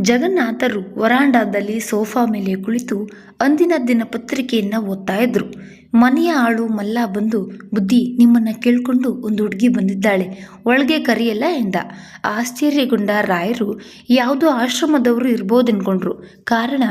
ಜಗನ್ನಾಥರು ವರಾಂಡಾದಲ್ಲಿ sofa ಮೇಲೆ ಕುಳಿತು ಅಂದಿನ ದಿನಪತ್ರಿಕೆಯನ್ನು ಓದ್ತಾ ಇದ್ರು. ಮನೆಯ ಆಳು ಮಲ್ಲ ಬಂದು, ಬುದ್ಧಿ, ನಿಮ್ಮನ್ನ ಕೇಳ್ಕೊಂಡು ಒಂದು ಹುಡುಗಿ ಬಂದಿದ್ದಾಳೆ, ಒಳಗೆ ಕರಿಯಲ್ಲ ಎಂದ. ಆಶ್ಚರ್ಯಗೊಂಡ ರಾಯರು, ಯಾವುದೋ ಆಶ್ರಮದವರು ಇರ್ಬೋದೆನ್ಕೊಂಡ್ರು. ಕಾರಣ,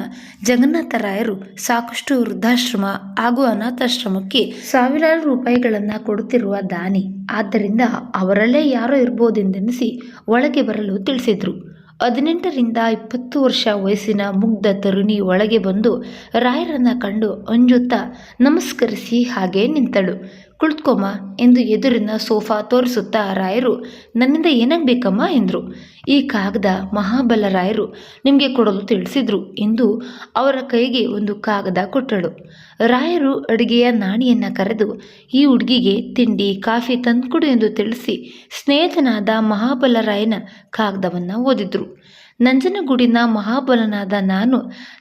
ಜಗನ್ನಾಥ ರಾಯರು ಸಾಕಷ್ಟು ವೃದ್ಧಾಶ್ರಮ ಹಾಗೂ ಅನಾಥಾಶ್ರಮಕ್ಕೆ ಸಾವಿರಾರು ರೂಪಾಯಿಗಳನ್ನು ಕೊಡುತ್ತಿರುವ ದಾನಿ. ಆದ್ದರಿಂದ ಅವರಲ್ಲೇ ಯಾರೋ ಇರ್ಬೋದೆಂದೆನಿಸಿ ಒಳಗೆ ಬರಲು ತಿಳಿಸಿದ್ರು. ಹದಿನೆಂಟರಿಂದ ಇಪ್ಪತ್ತು ವರ್ಷ ವಯಸ್ಸಿನ ಮುಗ್ಧ ತರುಣಿ ಒಳಗೆ ಬಂದು ರಾಯರನ್ನ ಕಂಡು ಅಂಜುತ್ತಾ ನಮಸ್ಕರಿಸಿ ಹಾಗೆ ನಿಂತಳು. ಕುಳಿತುಕೊಮ್ಮ ಎಂದು ಎದುರಿನ ಸೋಫಾ ತೋರಿಸುತ್ತಾ ರಾಯರು, ನನ್ನಿಂದ ಏನಾಗಬೇಕಮ್ಮ ಎಂದರು. ಈ ಕಾಗದ ಮಹಾಬಲ ರಾಯರು ನಿಮಗೆ ಕೊಡಲು ತಿಳಿಸಿದರು ಎಂದು ಅವರ ಕೈಗೆ ಒಂದು ಕಾಗದ ಕೊಟ್ಟಳು. ರಾಯರು ಅಡುಗೆಯ ನಾಣಿಯನ್ನು ಕರೆದು, ಈ ಹುಡುಗಿಗೆ ತಿಂಡಿ, ಕಾಫಿ ತಂದುಕೊಡು ಎಂದು ತಿಳಿಸಿ ಸ್ನೇಹಿತನಾದ ಮಹಾಬಲರಾಯನ ಕಾಗದವನ್ನು ಓದಿದರು. ನಂಜನಗೂಡಿನ ಮಹಾಬಲನಾದ ನಾನು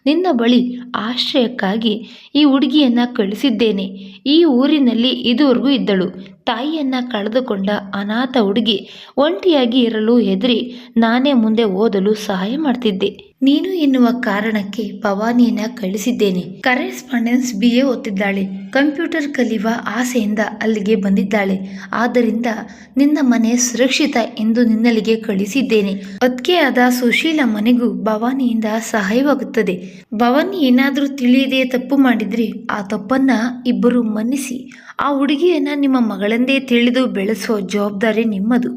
ನಿನ್ನ ಬಳಿ ಆಶ್ರಯಕ್ಕಾಗಿ ಈ ಹುಡುಗಿಯನ್ನು ಕಳಿಸಿದ್ದೇನೆ ಈ ಊರಿನಲ್ಲಿ ಇದುವರೆಗೂ ಇದ್ದಳು. ತಾಯಿಯನ್ನ ಕಳೆದುಕೊಂಡ ಅನಾಥ ಹುಡುಗಿ ಒಂಟಿಯಾಗಿ ಇರಲು ಹೆದರಿ ನಾನೇ ಮುಂದೆ ಓದಲು ಸಹಾಯ ಮಾಡ್ತಿದ್ದೆ. ನೀನು ಎನ್ನುವ ಕಾರಣಕ್ಕೆ ಭವಾನಿಯನ್ನ ಕಳಿಸಿದ್ದೇನೆ. ಕರೆಸ್ಪಾಂಡೆನ್ಸ್ ಬಿ ಎ ಓದ್ತಿದ್ದಾಳೆ. ಕಂಪ್ಯೂಟರ್ ಕಲಿಯುವ ಆಸೆಯಿಂದ ಅಲ್ಲಿಗೆ ಬಂದಿದ್ದಾಳೆ. ಆದ್ದರಿಂದ ನಿನ್ನ ಮನೆ ಸುರಕ್ಷಿತ ಎಂದು ನಿನ್ನಲ್ಲಿಗೆ ಕಳಿಸಿದ್ದೇನೆ. ಅದಕ್ಕೆ ಆದ ಸುಶೀಲ ಮನೆಗೂ ಭವಾನಿಯಿಂದ ಸಹಾಯವಾಗುತ್ತದೆ. ಭವಾನಿ ಏನಾದರೂ ತಿಳಿಯದೆ ತಪ್ಪು ಮಾಡಿದ್ರೆ ಆ ತಪ್ಪನ್ನ ಇಬ್ಬರು ಮನ್ನಿಸಿ, ಆ ಹುಡುಗಿಯನ್ನು ನಿಮ್ಮ ಮಗಳೆಂದೇ ತಿಳಿದು ಬೆಳೆಸೋ ಜವಾಬ್ದಾರಿ ನಿಮ್ಮದು.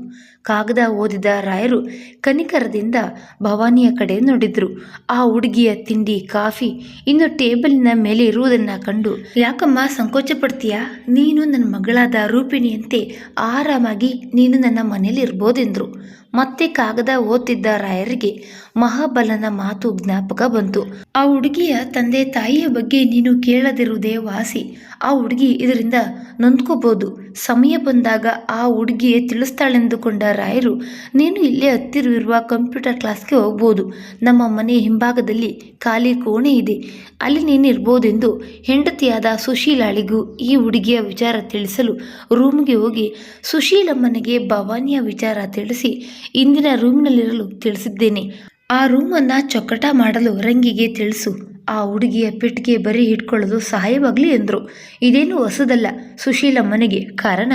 ಕಾಗದ ಓದಿದ ರಾಯರು ಕನಿಕರದಿಂದ ಭವಾನಿಯ ಕಡೆ ನೋಡಿದ್ರು. ಆ ಹುಡುಗಿಯ ತಿಂಡಿ, ಕಾಫಿ ಇನ್ನು ಟೇಬಲಿನ ಮೇಲೆ ಇರುವುದನ್ನು ಕಂಡು, ಯಾಕಮ್ಮ ಸಂಕೋಚ ಪಡ್ತೀಯಾ ನೀನು ನನ್ನ ಮಗಳಾದ ರೂಪಿಣಿಯಂತೆ ಆರಾಮಾಗಿ ನೀನು ನನ್ನ ಮನೆಯಲ್ಲಿ ಇರ್ಬೋದೆಂದ್ರು ಮತ್ತೆ ಕಾಗದ ಓದ್ತಿದ್ದ ರಾಯರಿಗೆ ಮಹಾಬಲನ ಮಾತು ಜ್ಞಾಪಕ ಬಂತು. ಆ ಹುಡುಗಿಯ ತಂದೆ ತಾಯಿಯ ಬಗ್ಗೆ ನೀನು ಕೇಳದಿರುವುದೇ ವಾಸಿ. ಆ ಹುಡುಗಿ ಇದರಿಂದ ನೊಂದ್ಕೋಬಹುದು ಸಮಯ ಬಂದಾಗ ಆ ಹುಡುಗಿಯೇ ತಿಳಿಸ್ತಾಳೆಂದುಕೊಂಡ ರಾಯರು, ನೀನು ಇಲ್ಲೇ ಹತ್ತಿರವಿರುವ ಕಂಪ್ಯೂಟರ್ ಕ್ಲಾಸ್ಗೆ ಹೋಗ್ಬೋದು. ನಮ್ಮ ಮನೆ ಹಿಂಭಾಗದಲ್ಲಿ ಖಾಲಿ ಕೋಣೆ ಇದೆ. ಅಲ್ಲಿ ನೀನಿರ್ಬೋದೆಂದು ಹೆಂಡತಿಯಾದ ಸುಶೀಲಾಳಿಗೂ ಈ ಹುಡುಗಿಯ ವಿಚಾರ ತಿಳಿಸಲು ರೂಮ್ಗೆ ಹೋಗಿ ಸುಶೀಲಮ್ಮನಿಗೆ ಭವಾನಿಯ ವಿಚಾರ ತಿಳಿಸಿ ಇಂದಿನ ರೂಮ್ನಲ್ಲಿರಲು ತಿಳಿಸಿದ್ದೇನೆ. ಆ ರೂಮನ್ನು ಚೊಕ್ಕಟ ಮಾಡಲು ರಂಗಿಗೆ ತಿಳಿಸು. ಆ ಹುಡುಗಿಯ ಪೆಟ್ಟಿಗೆ ಬರೀ ಇಟ್ಕೊಳ್ಳೋದು ಸಹಾಯವಾಗಲಿ ಎಂದರು. ಇದೇನು ಹೊಸದಲ್ಲ ಸುಶೀಲಮ್ಮನಿಗೆ ಕಾರಣ,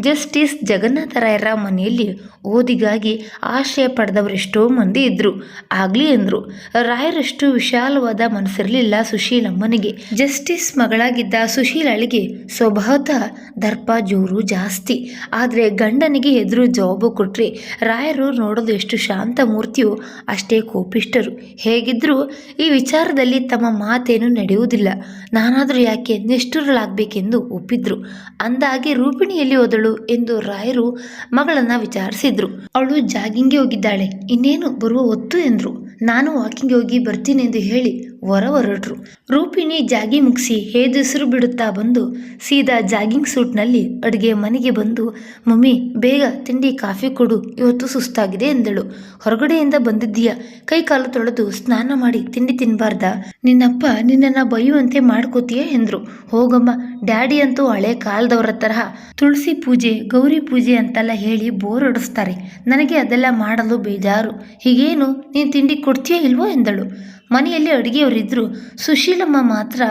ಜಸ್ಟಿಸ್ ಜಗನ್ನಾಥರಾಯರ ಮನೆಯಲ್ಲಿ ಓದಿಗಾಗಿ ಆಶ್ರಯ ಪಡೆದವರೆಷ್ಟೋ ಮಂದಿ ಇದ್ದರು ಆಗಲಿ ಎಂದರು. ರಾಯರಷ್ಟು ವಿಶಾಲವಾದ ಮನಸ್ಸಿರಲಿಲ್ಲ ಸುಶೀಲಮ್ಮನಿಗೆ ಜಸ್ಟಿಸ್ ಮಗಳಾಗಿದ್ದ ಸುಶೀಲಳಿಗೆ ಸ್ವಭಾವತಃ ದರ್ಪ, ಜೋರು ಜಾಸ್ತಿ. ಆದರೆ ಗಂಡನಿಗೆ ಎದುರು ಜವಾಬು ಕೊಟ್ಟರೆ ರಾಯರು ನೋಡೋದು ಎಷ್ಟು ಶಾಂತ ಮೂರ್ತಿಯೋ ಅಷ್ಟೇ ಕೋಪಿಷ್ಟರು ಹೇಗಿದ್ದರೂ ಈ ವಿಚಾರದಲ್ಲಿ ತಮ್ಮ ಮಾತೇನು ನಡೆಯುವುದಿಲ್ಲ. ನಾನಾದರೂ ಯಾಕೆ ನಿಷ್ಠುರಳಾಗಬೇಕೆಂದು ಒಪ್ಪಿದ್ರು. ಅಂದಾಗೆ ರೂಪಿಣಿಯಲ್ಲಿ ಹೋದಳು ಎಂದು ರಾಯರು ಮಗಳನ್ನು ವಿಚಾರಿಸಿದ್ರು. ಅವಳು ಜಾಗಿಂಗ್ಗೆ ಹೋಗಿದ್ದಾಳೆ. ಇನ್ನೇನು ಬರುವ ಹೊತ್ತು ಎಂದರು. ನಾನು ವಾಕಿಂಗ್ ಹೋಗಿ ಬರ್ತೀನಿ ಎಂದು ಹೇಳಿ ಹೊರ ಹೊರಟ್ರು ರೂಪಿಣಿ ಜಾಗಿ ಮುಗಿಸಿ ಹೇದುಸಿರು ಬಿಡುತ್ತಾ ಬಂದು ಸೀದಾ ಜಾಗಿಂಗ್ ಸೂಟ್ನಲ್ಲಿ ಅಡುಗೆ ಮನೆಗೆ ಬಂದು, ಮಮ್ಮಿ, ಬೇಗ ತಿಂಡಿ, ಕಾಫಿ ಕೊಡು, ಇವತ್ತು ಸುಸ್ತಾಗಿದೆ ಎಂದಳು. ಹೊರಗಡೆಯಿಂದ ಬಂದಿದ್ದೀಯ? ಕೈ ಕಾಲು ತೊಳೆದು ಸ್ನಾನ ಮಾಡಿ ತಿಂಡಿ ತಿನ್ನಬಾರ್ದ ನಿನ್ನಪ್ಪ ನಿನ್ನನ್ನು ಬೈಯುವಂತೆ ಮಾಡ್ಕೋತೀಯ? ಎಂದರು. ಹೋಗಮ್ಮ, ಡ್ಯಾಡಿ ಅಂತೂ ಹಳೆ ಕಾಲದವರ ತರಹ. ತುಳಸಿ ಪೂಜೆ, ಗೌರಿ ಪೂಜೆ ಅಂತೆಲ್ಲ ಹೇಳಿ ಬೋರ್ ಹೊಡಿಸ್ತಾರೆ. ನನಗೆ ಅದೆಲ್ಲ ಮಾಡಲು ಬೇಜಾರು. ಹೀಗೇನು? ನೀನು ತಿಂಡಿ ಕೊಡ್ತೀಯಾ ಇಲ್ವೋ? ಎಂದಳು. ಮನೆಯಲ್ಲಿ ಅಡುಗೆಯವರಿದ್ದರು ಸುಶೀಲಮ್ಮ ಮಾತ್ರ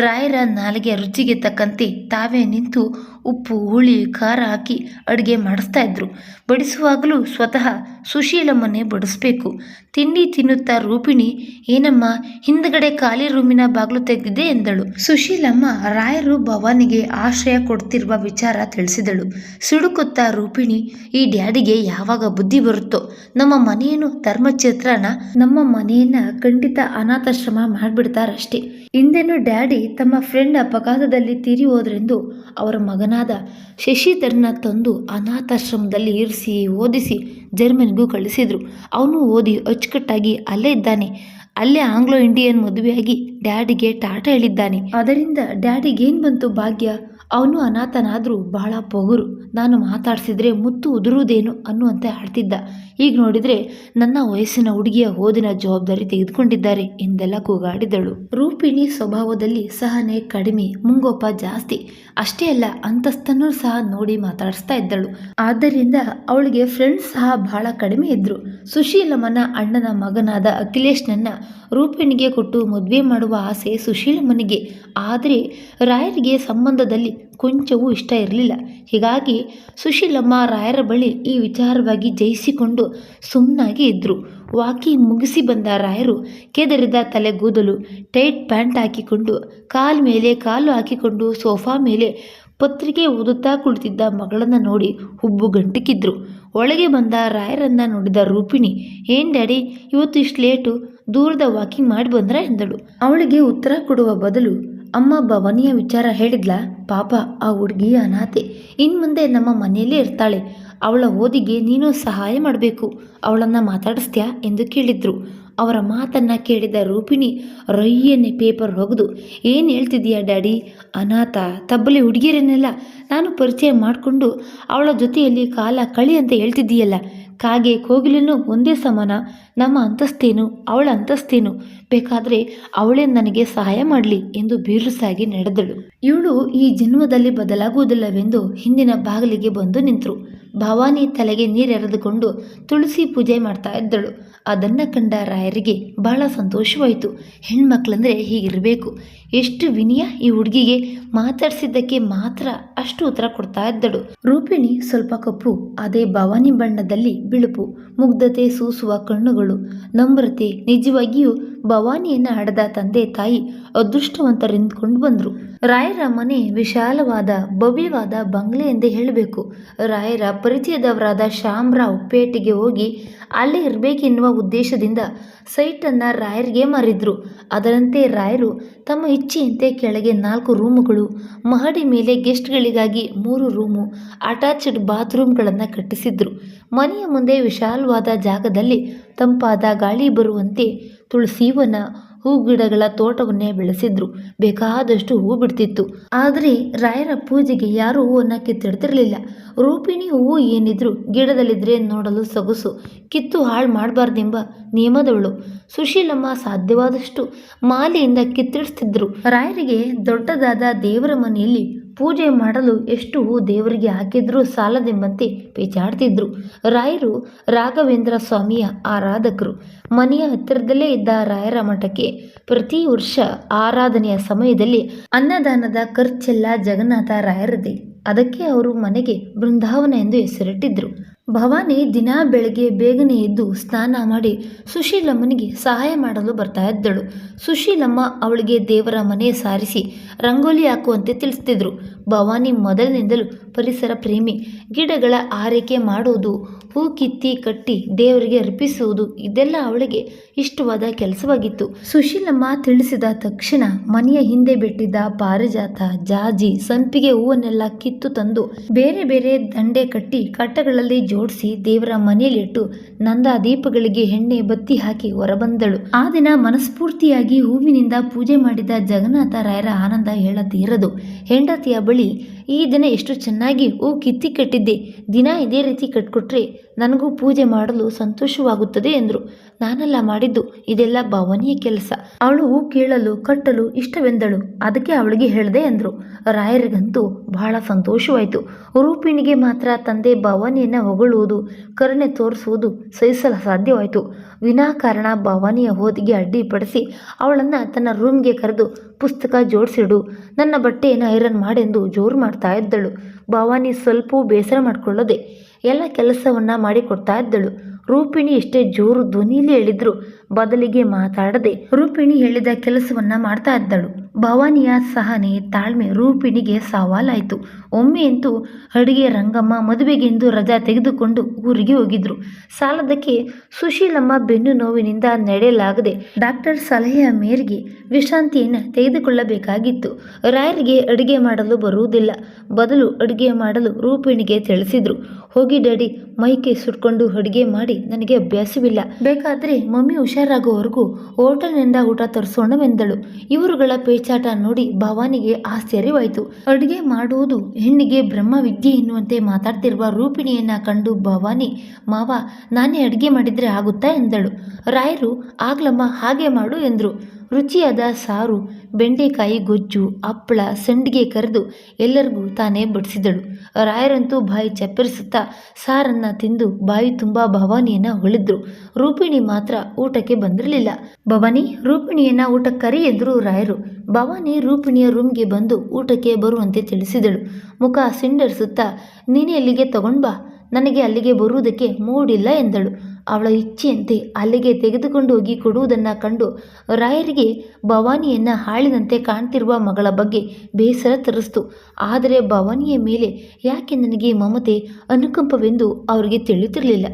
ರಾಯರ ನಾಲಿಗೆ ರುಚಿಗೆ ತಕ್ಕಂತೆ ತಾವೇ ನಿಂತು ಉಪ್ಪು, ಹುಳಿ, ಖಾರ ಹಾಕಿ ಅಡುಗೆ ಮಾಡಿಸ್ತಾ ಇದ್ರು. ಬಡಿಸುವಾಗಲೂ ಸ್ವತಃ ಸುಶೀಲಮ್ಮನೇ ಬಡಿಸ್ಬೇಕು. ತಿಂಡಿ ತಿನ್ನುತ್ತಾ ರೂಪಿಣಿ, ಏನಮ್ಮ, ಹಿಂದ್ಗಡೆ ಖಾಲಿ ರೂಮಿನ ಬಾಗಿಲು ತೆಗೆದಿದೆ ಎಂದಳು. ಸುಶೀಲಮ್ಮ ರಾಯರು ಭವಾನಿಗೆ ಆಶ್ರಯ ಕೊಡ್ತಿರುವ ವಿಚಾರ ತಿಳಿಸಿದಳು. ಸಿಡುಕುತ್ತಾ ರೂಪಿಣಿ, ಈ ಡ್ಯಾಡಿಗೆ ಯಾವಾಗ ಬುದ್ಧಿ ಬರುತ್ತೋ? ನಮ್ಮ ಮನೆಯನ್ನು ಧರ್ಮಚಿತ್ರನ ನಮ್ಮ ಮನೆಯನ್ನ ಖಂಡಿತ ಅನಾಥಾಶ್ರಮ ಮಾಡಿಬಿಡ್ತಾರಷ್ಟೇ. ಹಿಂದೆನೂ ಡ್ಯಾಡಿ ತಮ್ಮ ಫ್ರೆಂಡ್ ಅಪಘಾತದಲ್ಲಿ ತೀರಿ ಹೋದ್ರೆಂದು ಅವರ ಮಗನಾದ ಶಶಿಧರ್ನ ತಂದು ಅನಾಥಾಶ್ರಮದಲ್ಲಿ ಇರಿಸಿ ಓದಿಸಿ ಜರ್ಮನಿಗೂ ಕಳಿಸಿದ್ರು. ಅವನು ಓದಿ ಅಚ್ಚುಕಟ್ಟಾಗಿ ಅಲ್ಲೇ ಇದ್ದಾನೆ. ಅಲ್ಲೇ ಆಂಗ್ಲೋ ಇಂಡಿಯನ್ ಮದುವೆಯಾಗಿ ಡ್ಯಾಡಿಗೆ ಟಾಟಾ ಹೇಳಿದ್ದಾನೆ. ಅದರಿಂದ ಡ್ಯಾಡಿಗೇನು ಬಂತು ಭಾಗ್ಯ? ಅವನು ಅನಾಥನಾದರೂ ಬಹಳ ಪೊಗುರು. ನಾನು ಮಾತಾಡಿಸಿದ್ರೆ ಮುತ್ತು ಉದುರುವುದೇನು ಅನ್ನುವಂತೆ ಆಡ್ತಿದ್ದ. ಈಗ ನೋಡಿದರೆ ನನ್ನ ವಯಸ್ಸಿನ ಹುಡುಗಿಯ ಓದಿನ ಜವಾಬ್ದಾರಿ ತೆಗೆದುಕೊಂಡಿದ್ದಾರೆ ಎಂದೆಲ್ಲ ಕೂಗಾಡಿದಳು. ರೂಪಿಣಿ ಸ್ವಭಾವದಲ್ಲಿ ಸಹನೆ ಕಡಿಮೆ, ಮುಂಗೋಪ ಜಾಸ್ತಿ. ಅಷ್ಟೇ ಅಲ್ಲ ಅಂತಸ್ತನ್ನು ಸಹ ನೋಡಿ ಮಾತಾಡಿಸ್ತಾ ಇದ್ದಳು. ಆದ್ದರಿಂದ ಅವಳಿಗೆ ಫ್ರೆಂಡ್ಸ್ ಸಹ ಬಹಳ ಕಡಿಮೆ ಇದ್ದರು ಸುಶೀಲಮ್ಮನ ಅಣ್ಣನ ಮಗನಾದ ಅಖಿಲೇಶ್ನನ್ನ ರೂಪಿಣಿಗೆ ಕೊಟ್ಟು ಮದುವೆ ಮಾಡುವ ಆಸೆ ಸುಶೀಲಮ್ಮನಿಗೆ. ಆದರೆ ರಾಯರಿಗೆ ಸಂಬಂಧದಲ್ಲಿ ಕೊಂಚವೂ ಇಷ್ಟ ಇರಲಿಲ್ಲ. ಹೀಗಾಗಿ ಸುಶೀಲಮ್ಮ ರಾಯರ ಬಳಿ ಈ ವಿಚಾರವಾಗಿ ಜಯಿಸಿಕೊಂಡು ಸುಮ್ಮನಾಗಿ ಇದ್ದರು ವಾಕಿಂಗ್ ಮುಗಿಸಿ ಬಂದ ರಾಯರು ಕೆದರಿದ ತಲೆಗೂದಲು ಟೈಟ್ ಪ್ಯಾಂಟ್ ಹಾಕಿಕೊಂಡು, ಕಾಲ್ ಮೇಲೆ ಕಾಲು ಹಾಕಿಕೊಂಡು ಸೋಫಾ ಮೇಲೆ ಪತ್ರಿಕೆ ಓದುತ್ತಾ ಕುಳಿತಿದ್ದ ಮಗಳನ್ನು ನೋಡಿ ಹುಬ್ಬು ಗಂಟಕ್ಕಿದ್ರು ಒಳಗೆ ಬಂದ ರಾಯರನ್ನ ನೋಡಿದ ರೂಪಿಣಿ, ಏನ್ ಡ್ಯಾಡಿ, ಇವತ್ತು ಇಷ್ಟು ಲೇಟು, ದೂರದ ವಾಕಿಂಗ್ ಮಾಡಿ ಬಂದ್ರ ಎಂದಳು. ಅವಳಿಗೆ ಉತ್ತರ ಕೊಡುವ ಬದಲು ಅಮ್ಮ ಭವನಿಯ ವಿಚಾರ ಹೇಳಿದ್ಲ? ಪಾಪ, ಆ ಹುಡುಗಿ ಅನಾಥೆ. ಇನ್ಮುಂದೆ ನಮ್ಮ ಮನೆಯಲ್ಲೇ ಇರ್ತಾಳೆ. ಅವಳ ಓದಿಗೆ ನೀನು ಸಹಾಯ ಮಾಡಬೇಕು. ಅವಳನ್ನು ಮಾತಾಡಿಸ್ತ್ಯಾ? ಎಂದು ಕೇಳಿದ್ರು. ಅವರ ಮಾತನ್ನ ಕೇಳಿದ ರೂಪಿಣಿ ರೊಯ್ಯನೆ ಪೇಪರ್ ಹೊಗೆದು, ಏನು ಹೇಳ್ತಿದ್ದೀಯಾ ಡ್ಯಾಡಿ? ಅನಾಥ, ತಬ್ಬಲಿ ಹುಡುಗಿಯರನ್ನೆಲ್ಲ ನಾನು ಪರಿಚಯ ಮಾಡಿಕೊಂಡು ಅವಳ ಜೊತೆಯಲ್ಲಿ ಕಾಲ ಕಳಿ ಅಂತ ಹೇಳ್ತಿದ್ದೀಯಲ್ಲ, ಕಾಗೆ ಕೋಗಿಲನ್ನು ಒಂದೇ ಸಮಾನ. ನಮ್ಮ ಅಂತಸ್ತೇನು, ಅವಳ ಅಂತಸ್ತೇನು? ಬೇಕಾದರೆ ಅವಳೇ ನನಗೆ ಸಹಾಯ ಮಾಡಲಿ ಎಂದು ಬೀರುಸಾಗಿ ನಡೆದಳು. ಇವಳು ಈ ಜನ್ಮದಲ್ಲಿ ಬದಲಾಗುವುದಿಲ್ಲವೆಂದು ಹಿಂದಿನ ಬಾಗಿಲಿಗೆ ಬಂದು ನಿಂತರು. ಭವಾನಿ ತಲೆಗೆ ನೀರೆರೆದುಕೊಂಡು ತುಳಸಿ ಪೂಜೆ ಮಾಡ್ತಾ ಇದ್ದಳು. ಅದನ್ನು ಕಂಡ ರಾಯರಿಗೆ ಬಹಳ ಸಂತೋಷವಾಯಿತು. ಹೆಣ್ಮಕ್ಳಂದರೆ ಹೀಗಿರಬೇಕು. ಎಷ್ಟು ವಿನಯ ಈ ಹುಡುಗಿಗೆ. ಮಾತಾಡಿಸಿದ್ದಕ್ಕೆ ಮಾತ್ರ ಅಷ್ಟು ಉತ್ತರ ಕೊಡ್ತಾ ಇದ್ದಳು. ರೂಪಿಣಿ ಸ್ವಲ್ಪ ಕಪ್ಪು, ಅದೇ ಭವಾನಿ ಬಣ್ಣದಲ್ಲಿ ಬಿಳುಪು. ಮುಗ್ಧತೆ ಸೂಸುವ ಕಣ್ಣುಗಳು ನಮ್ರತೆ ನಿಜವಾಗಿಯೂ ಭವಾನಿಯನ್ನ ಹಡೆದ ತಂದೆ ತಾಯಿ ಅದೃಷ್ಟವಂತರೆಂದುಕೊಂಡು ಬಂದರು. ರಾಯರ ಮನೆ ವಿಶಾಲವಾದ ಭವ್ಯವಾದ ಬಂಗ್ಲೆ ಎಂದೇ ಹೇಳಬೇಕು. ರಾಯರ ಪರಿಚಯದವರಾದ ಶ್ಯಾಮರಾವ್ ಪೇಟೆಗೆ ಹೋಗಿ ಅಲ್ಲೇ ಇರಬೇಕೆನ್ನುವ ಉದ್ದೇಶದಿಂದ ಸೈಟನ್ನು ರಾಯರ್ಗೆ ಮಾರಿದ್ರು. ಅದರಂತೆ ರಾಯರು ತಮ್ಮ ಇಚ್ಛೆಯಂತೆ ಕೆಳಗೆ ನಾಲ್ಕು ರೂಮುಗಳು, ಮಹಡಿ ಮೇಲೆ ಗೆಸ್ಟ್ಗಳಿಗಾಗಿ ಮೂರು ರೂಮು, ಅಟ್ಯಾಚ್ಡ್ ಬಾತ್ರೂಮ್ಗಳನ್ನು ಕಟ್ಟಿಸಿದ್ರು. ಮನೆಯ ಮುಂದೆ ವಿಶಾಲವಾದ ಜಾಗದಲ್ಲಿ ತಂಪಾದ ಗಾಳಿ ಬರುವಂತೆ ತುಳಸಿವನ ಹೂ ಗಿಡಗಳ ತೋಟವನ್ನೇ ಬೆಳೆಸಿದ್ರು. ಬೇಕಾದಷ್ಟು ಹೂ ಬಿಡ್ತಿತ್ತು. ಆದರೆ ರಾಯರ ಪೂಜೆಗೆ ಯಾರೂ ಹೂವನ್ನು ಕಿತ್ತಿಡ್ತಿರಲಿಲ್ಲ. ರೂಪಿಣಿ ಹೂವು ಏನಿದ್ರು ಗಿಡದಲ್ಲಿದ್ರೆ ನೋಡಲು ಸೊಗಸು. ಕಿತ್ತು ಹಾಳು ಮಾಡಬಾರ್ದೆಂಬ ನಿಯಮದವಳು. ಸುಶೀಲಮ್ಮ ಸಾಧ್ಯವಾದಷ್ಟು ಮಾಲೆಯಿಂದ ಕಿತ್ತಿಡಿಸ್ತಿದ್ರು. ರಾಯರಿಗೆ ದೊಡ್ಡದಾದ ದೇವರ ಮನೆಯಲ್ಲಿ ಪೂಜೆ ಮಾಡಲು ಎಷ್ಟು ದೇವರಿಗೆ ಹಾಕಿದ್ರೂ ಸಾಲದೆಂಬಂತೆ ಪೇಚಾಡ್ತಿದ್ರು. ರಾಯರು ರಾಘವೇಂದ್ರ ಸ್ವಾಮಿಯ ಆರಾಧಕರು. ಮನೆಯ ಹತ್ತಿರದಲ್ಲೇ ಇದ್ದ ರಾಯರ ಮಠಕ್ಕೆ ಪ್ರತಿ ವರ್ಷ ಆರಾಧನೆಯ ಸಮಯದಲ್ಲಿ ಅನ್ನದಾನದ ಖರ್ಚೆಲ್ಲ ಜಗನ್ನಾಥ ರಾಯರದೇ. ಅದಕ್ಕೆ ಅವರು ಮನೆಗೆ ಬೃಂದಾವನ ಎಂದು ಹೆಸರಿಟ್ಟಿದ್ರು. ಭವಾನಿ ದಿನಾ ಬೆಳಗ್ಗೆ ಬೇಗನೆ ಎದ್ದು ಸ್ನಾನ ಮಾಡಿ ಸುಶೀಲಮ್ಮನಿಗೆ ಸಹಾಯ ಮಾಡಲು ಬರ್ತಾ ಇದ್ದಳು. ಸುಶೀಲಮ್ಮ ಅವಳಿಗೆ ದೇವರ ಮನೆ ಸಾರಿಸಿ, ರಂಗೋಲಿ ಹಾಕುವಂತೆ ತಿಳಿಸ್ತಿದ್ರು. ಭವಾನಿ ಮೊದಲಿನಿಂದಲೂ ಪರಿಸರ ಪ್ರೇಮಿ. ಗಿಡಗಳ ಆರೈಕೆ ಮಾಡುವುದು, ಹೂ ಕಿತ್ತಿ ಕಟ್ಟಿ ದೇವರಿಗೆ ಅರ್ಪಿಸುವುದು ಇದೆಲ್ಲ ಅವಳಿಗೆ ಇಷ್ಟವಾದ ಕೆಲಸವಾಗಿತ್ತು. ಸುಶೀಲಮ್ಮ ತಿಳಿಸಿದ ತಕ್ಷಣ ಮನೆಯ ಹಿಂದೆ ಬಿಟ್ಟಿದ್ದ ಪಾರಿಜಾತ ಜಾಜಿ ಸಂಪಿಗೆ ಹೂವನ್ನೆಲ್ಲ ಕಿತ್ತು ತಂದು ಬೇರೆ ಬೇರೆ ದಂಡೆ ಕಟ್ಟಿ ಕಟ್ಟಗಳಲ್ಲಿ ಜೋಡಿಸಿ ದೇವರ ಮನೆಯಲ್ಲಿಟ್ಟು ನಂದ ದೀಪಗಳಿಗೆ ಎಣ್ಣೆ ಬತ್ತಿ ಹಾಕಿ ಹೊರಬಂದಳು. ಆ ದಿನ ಮನಸ್ಫೂರ್ತಿಯಾಗಿ ಹೂವಿನಿಂದ ಪೂಜೆ ಮಾಡಿದ ಜಗನ್ನಾಥ ರಾಯರ ಆನಂದ ಹೇಳತೀರದು. ಹೆಂಡತಿಯ ಬಳಿ ಈ ದಿನ ಎಷ್ಟು ಚೆನ್ನಾಗಿ ಹೂ ಕಿತ್ತಿ ಕಟ್ಟಿದ್ದೆ. ದಿನ ಇದೇ ರೀತಿ ಕಟ್ಕೊಟ್ರೆ ನನಗೂ ಪೂಜೆ ಮಾಡಲು ಸಂತೋಷವಾಗುತ್ತದೆ ಎಂದರು. ನಾನೆಲ್ಲ ಮಾಡಿದ್ದು ಇದೆಲ್ಲ ಭವಾನಿಯ ಕೆಲಸ. ಅವಳು ಹೂ ಕೀಳಲು, ಕಟ್ಟಲು ಇಷ್ಟವೆಂದಳು. ಅದಕ್ಕೆ ಅವಳಿಗೆ ಹೇಳಿದೆ ಎಂದರು. ರಾಯರಿಗಂತೂ ಬಹಳ ಸಂತೋಷವಾಯಿತು. ರೂಪಿಣಿಗೆ ಮಾತ್ರ ತಂದೆ ಭಾವನೆಯನ್ನು ಹೊಗಳುವುದು, ಕರುಣೆ ತೋರಿಸುವುದು ಸಹಿಸಲು ಸಾಧ್ಯವಾಯಿತು ವಿನಾಕಾರಣ ಭವಾನಿಯ ಹೋದಿಗೆ ಅಡ್ಡಿಪಡಿಸಿ ಅವಳನ್ನು ತನ್ನ ರೂಮ್ಗೆ ಕರೆದು ಪುಸ್ತಕ ಜೋಡಿಸಿಡು. ನನ್ನ ಬಟ್ಟೆಯನ್ನು ಐರನ್ ಮಾಡೆಂದು ಜೋರು ಮಾಡ್ತಾ ಇದ್ದಳು. ಭವಾನಿ ಸ್ವಲ್ಪ ಬೇಸರ ಮಾಡಿಕೊಳ್ಳದೆ ಎಲ್ಲ ಕೆಲಸವನ್ನು ಮಾಡಿಕೊಡ್ತಾ ಇದ್ದಳು. ರೂಪಿಣಿ ಎಷ್ಟೇ ಜೋರು ಧ್ವನಿಯಲ್ಲಿ ಹೇಳಿದ್ರು ಬದಲಿಗೆ ಮಾತಾಡದೆ ರೂಪಿಣಿ ಹೇಳಿದ ಕೆಲಸವನ್ನ ಮಾಡ್ತಾ ಇದ್ದಳು. ಭವಾನಿಯ ಸಹನೆ ತಾಳ್ಮೆ ರೂಪಿಣಿಗೆ ಸವಾಲಾಯಿತು. ಒಮ್ಮೆ ಅಂತೂ ಅಡುಗೆ ರಂಗಮ್ಮ ಮದುವೆಗೆಂದು ರಜಾ ತೆಗೆದುಕೊಂಡು ಊರಿಗೆ ಹೋಗಿದ್ರು. ಸಾಲದಕ್ಕೆ ಸುಶೀಲಮ್ಮ ಬೆನ್ನು ನೋವಿನಿಂದ ನಡೆಯಲಾಗದೆ ಡಾಕ್ಟರ್ ಸಲಹೆಯ ಮೇರೆಗೆ ವಿಶ್ರಾಂತಿಯನ್ನು ತೆಗೆದುಕೊಳ್ಳಬೇಕಾಗಿತ್ತು. ರಾಯರಿಗೆ ಅಡುಗೆ ಮಾಡಲು ಬರುವುದಿಲ್ಲ. ಬದಲು ಅಡುಗೆ ಮಾಡಲು ರೂಪಿಣಿಗೆ ತಿಳಿಸಿದ್ರು. ಹೋಗಿ ಡ್ಯಾಡಿ ಮೈಕೆ ಸುಟ್ಕೊಂಡು ಅಡುಗೆ ಮಾಡಿ ನನಗೆ ಅಭ್ಯಾಸವಿಲ್ಲ. ಬೇಕಾದರೆ ಮಮ್ಮಿ ಹುಷಾರಾಗುವವರೆಗೂ ಹೋಟೆಲ್ನಿಂದ ಊಟ ತರಿಸೋಣವೆಂದಳು. ಇವರುಗಳ ಪೇಚಾಟ ನೋಡಿ ಭವಾನಿಗೆ ಆಶ್ಚರ್ಯವಾಯಿತು. ಅಡುಗೆ ಮಾಡುವುದು ಹೆಣ್ಣಿಗೆ ಬ್ರಹ್ಮ ವಿದ್ಯೆ ಎನ್ನುವಂತೆ ಮಾತಾಡ್ತಿರುವ ರೂಪಿಣಿಯನ್ನ ಕಂಡು ಭವಾನಿ, ಮಾವ, ನಾನೇ ಅಡುಗೆ ಮಾಡಿದ್ರೆ ಆಗುತ್ತಾ? ಎಂದಳು. ರಾಯರು, ಆಗ್ಲಮ್ಮ, ಹಾಗೆ ಮಾಡು ಎಂದರು. ರುಚಿಯಾದ ಸಾರು, ಬೆಂಡೆಕಾಯಿ ಗೊಜ್ಜು, ಹಪ್ಪಳ, ಸಂಡಿಗೆ ಕರೆದು ಎಲ್ಲರಿಗೂ ತಾನೇ ಬಡಿಸಿದಳು. ರಾಯರಂತೂ ಬಾಯಿ ಚಪ್ಪರಿಸುತ್ತಾ ಸಾರನ್ನ ತಿಂದು ಬಾಯಿ ತುಂಬ ಭವಾನಿಯನ್ನ ಹೊಳಿದ್ರು ರೂಪಿಣಿ ಮಾತ್ರ ಊಟಕ್ಕೆ ಬಂದಿರಲಿಲ್ಲ. ಭವಾನಿ, ರೂಪಿಣಿಯನ್ನ ಊಟಕ್ಕೆ ಕರಿ ಎಂದರು ರಾಯರು. ಭವಾನಿ ರೂಪಿಣಿಯ ರೂಮ್ಗೆ ಬಂದು ಊಟಕ್ಕೆ ಬರುವಂತೆ ತಿಳಿಸಿದಳು. ಮುಖ ಸಿಂಡರಿಸುತ್ತಾ, ನೀನೆ ಅಲ್ಲಿಗೆ ತಗೊಂಡ್ ಬಾ. ನನಗೆ ಅಲ್ಲಿಗೆ ಬರುವುದಕ್ಕೆ ಮೂಡಿಲ್ಲ ಎಂದಳು. ಅವಳ ಇಚ್ಛೆಯಂತೆ ಅಲ್ಲಿಗೆ ತೆಗೆದುಕೊಂಡು ಹೋಗಿ ಕೊಡುವುದನ್ನು ಕಂಡು ರಾಯರಿಗೆ ಭವಾನಿಯನ್ನು ಹಾಳಿನಂತೆ ಕಾಣ್ತಿರುವ ಮಗಳ ಬಗ್ಗೆ ಬೇಸರ ತರಿಸ್ತು. ಆದರೆ ಭವಾನಿಯ ಮೇಲೆ ಯಾಕೆ ನನಗೆ ಮಮತೆ, ಅನುಕಂಪವೆಂದು ಅವರಿಗೆ ತಿಳಿತಿರಲಿಲ್ಲ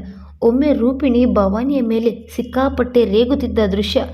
ಒಮ್ಮೆ ರೂಪಿಣಿ ಭವಾನಿಯ ಮೇಲೆ ಸಿಕ್ಕಾಪಟ್ಟೆ ರೇಗುತ್ತಿದ್ದ ದೃಶ್ಯ